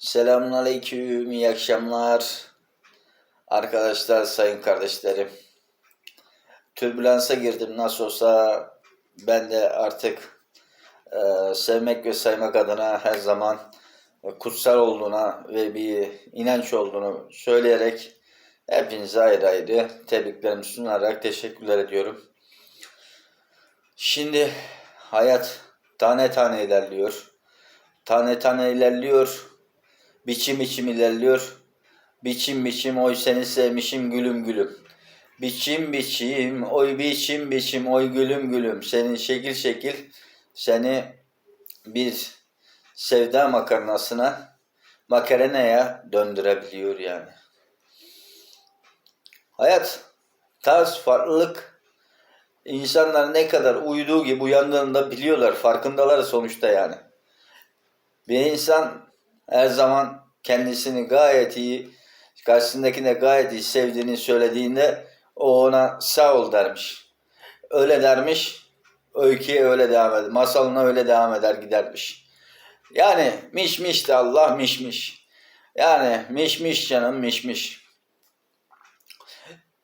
Selamünaleyküm, iyi akşamlar. Arkadaşlar, sayın kardeşlerim. Türbülansa girdim nasıl olsa ben de artık e, sevmek ve saymak adına her zaman kutsal olduğuna ve bir inanç olduğunu söyleyerek hepinize ayrı ayrı tebriklerimi sunarak teşekkürler ediyorum. Şimdi hayat tane tane ilerliyor. Tane tane ilerliyor. Biçim biçim ilerliyor. Biçim biçim oy seni sevmişim gülüm gülüm. Biçim biçim oy biçim biçim oy gülüm gülüm. Senin şekil şekil seni bir sevda makarnasına makarenaya döndürebiliyor yani. Hayat, tarz, farklılık insanlar ne kadar uyuduğu gibi uyandığında biliyorlar, farkındalar sonuçta yani. Bir insan her zaman kendisini gayet iyi, karşısındakine gayet iyi sevdiğini söylediğinde o ona sağ ol dermiş. Öyle dermiş, öyküye öyle devam eder, masalına öyle devam eder gidermiş. Yani miş miş de Allah miş miş. Yani miş miş canım miş miş.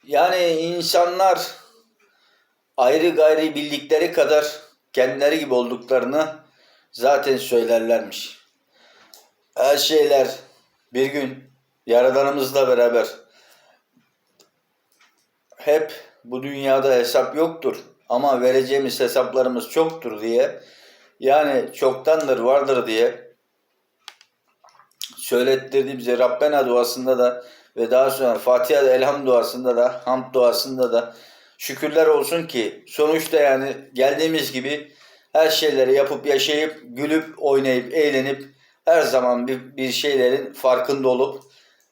Yani insanlar ayrı gayri bildikleri kadar kendileri gibi olduklarını zaten söylerlermiş. Her şeyler bir gün Yaradanımızla beraber. Hep bu dünyada hesap yoktur ama vereceğimiz hesaplarımız çoktur diye yani çoktandır vardır diye söylettirdi bize Rabbena duasında da ve daha sonra Fatiha'da Elham duasında da Hamd duasında da şükürler olsun ki sonuçta yani geldiğimiz gibi her şeyleri yapıp yaşayıp gülüp oynayıp eğlenip her zaman bir, bir şeylerin farkında olup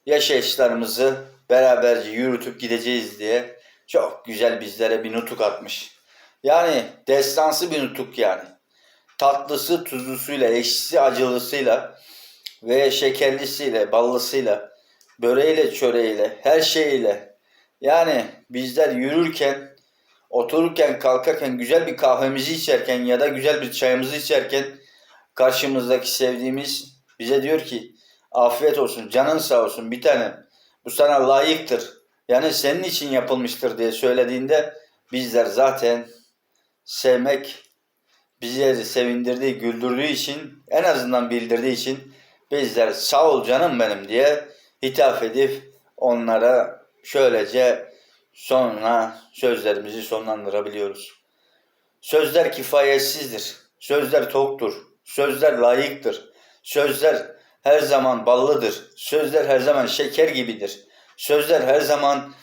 yaşayışlarımızı beraberce yürütüp gideceğiz diye çok güzel bizlere bir nutuk atmış. Yani destansı bir nutuk yani. Tatlısı tuzlusuyla, ekşisi acılısıyla ve şekerlisiyle, ballısıyla, böreğiyle, çöreğiyle, her şeyiyle. Yani bizler yürürken, otururken, kalkarken, güzel bir kahvemizi içerken ya da güzel bir çayımızı içerken karşımızdaki sevdiğimiz bize diyor ki afiyet olsun, canın sağ olsun bir tanem. Bu sana layıktır. Yani senin için yapılmıştır diye söylediğinde bizler zaten sevmek bizleri sevindirdiği, güldürdüğü için en azından bildirdiği için bizler sağ ol canım benim diye hitap edip onlara şöylece sonra sözlerimizi sonlandırabiliyoruz. Sözler kifayetsizdir. Sözler toktur. Sözler layıktır. Sözler her zaman ballıdır. Sözler her zaman şeker gibidir. Sözler her zaman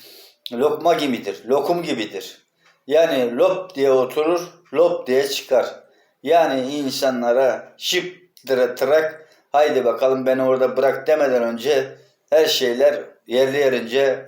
lokma gibidir. Lokum gibidir. Yani lop diye oturur, lop diye çıkar. Yani insanlara şıp tırak haydi bakalım beni orada bırak demeden önce her şeyler yerli yerince,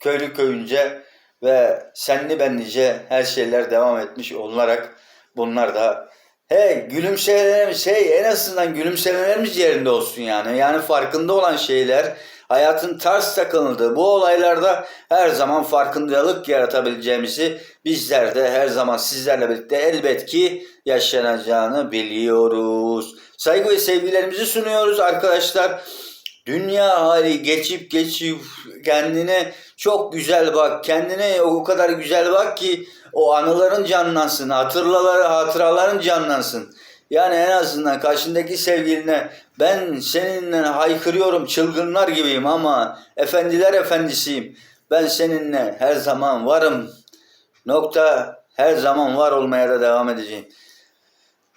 köylü köyünce ve senli benlice her şeyler devam etmiş olunarak bunlar da Hey gülümsemelerimiz hey en azından gülümsemelerimiz yerinde olsun yani. Yani farkında olan şeyler hayatın ters takıldığı bu olaylarda her zaman farkındalık yaratabileceğimizi bizler de her zaman sizlerle birlikte elbet ki yaşanacağını biliyoruz. Saygı ve sevgilerimizi sunuyoruz arkadaşlar. Dünya hali geçip geçip kendine çok güzel bak. Kendine o kadar güzel bak ki o anıların canlansın, hatırlaları, hatıraların canlansın. Yani en azından karşındaki sevgiline ben seninle haykırıyorum çılgınlar gibiyim ama efendiler efendisiyim. Ben seninle her zaman varım. Nokta her zaman var olmaya da devam edeceğim.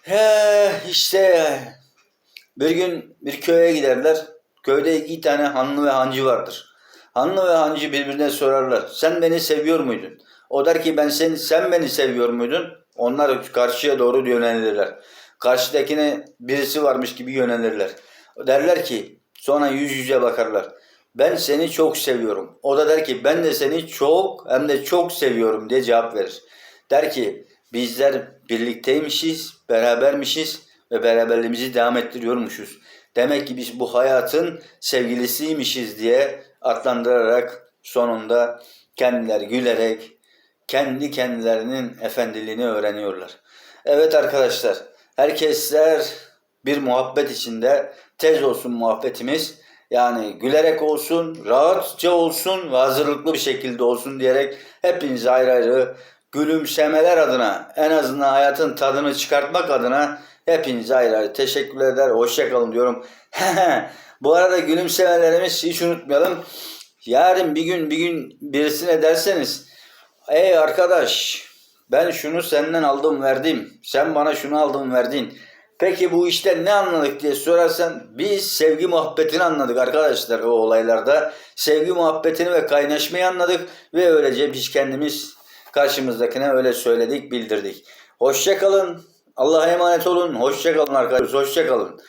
He, işte bir gün bir köye giderler. Köyde iki tane hanlı ve hancı vardır. Hanlı ve hancı birbirine sorarlar. Sen beni seviyor muydun? O der ki ben seni, sen beni seviyor muydun? Onlar karşıya doğru yönelirler. Karşıdakine birisi varmış gibi yönelirler. Derler ki sonra yüz yüze bakarlar. Ben seni çok seviyorum. O da der ki ben de seni çok hem de çok seviyorum diye cevap verir. Der ki bizler birlikteymişiz, berabermişiz ve beraberliğimizi devam ettiriyormuşuz. Demek ki biz bu hayatın sevgilisiymişiz diye adlandırarak sonunda kendiler gülerek kendi kendilerinin efendiliğini öğreniyorlar. Evet arkadaşlar, herkesler bir muhabbet içinde tez olsun muhabbetimiz. Yani gülerek olsun, rahatça olsun ve hazırlıklı bir şekilde olsun diyerek hepinize ayrı ayrı gülümsemeler adına en azından hayatın tadını çıkartmak adına hepinize ayrı ayrı teşekkür eder. Hoşçakalın diyorum. Bu arada gülümsemelerimiz hiç unutmayalım. Yarın bir gün bir gün birisine derseniz ey arkadaş ben şunu senden aldım verdim. Sen bana şunu aldın verdin. Peki bu işten ne anladık diye sorarsan biz sevgi muhabbetini anladık arkadaşlar o olaylarda. Sevgi muhabbetini ve kaynaşmayı anladık ve öylece biz kendimiz karşımızdakine öyle söyledik bildirdik. Hoşçakalın. Allah'a emanet olun. Hoşçakalın arkadaşlar. Hoşçakalın.